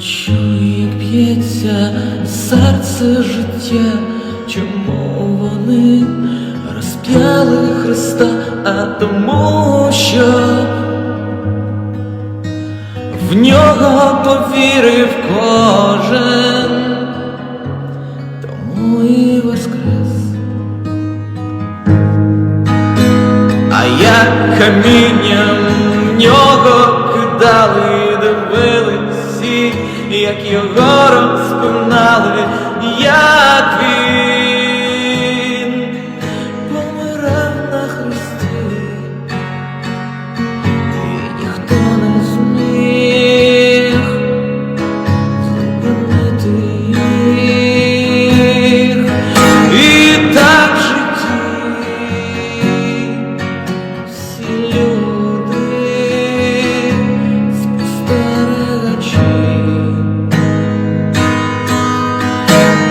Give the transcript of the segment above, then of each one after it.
чую, як б'ється серце життя, чому вони розп'яли Христа, а тому, що в нього повірив кожен, тому і воскрес. А як камінням в нього як його розпинали, як він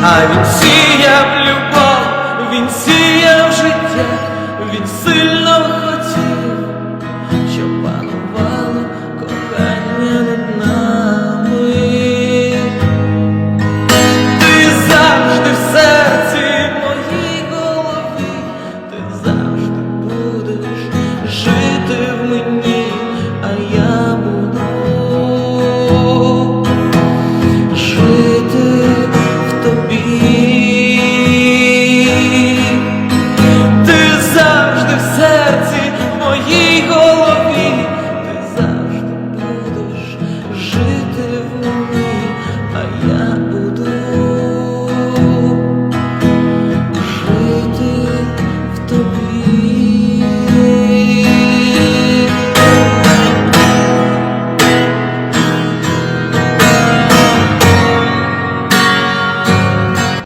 а він сіяв.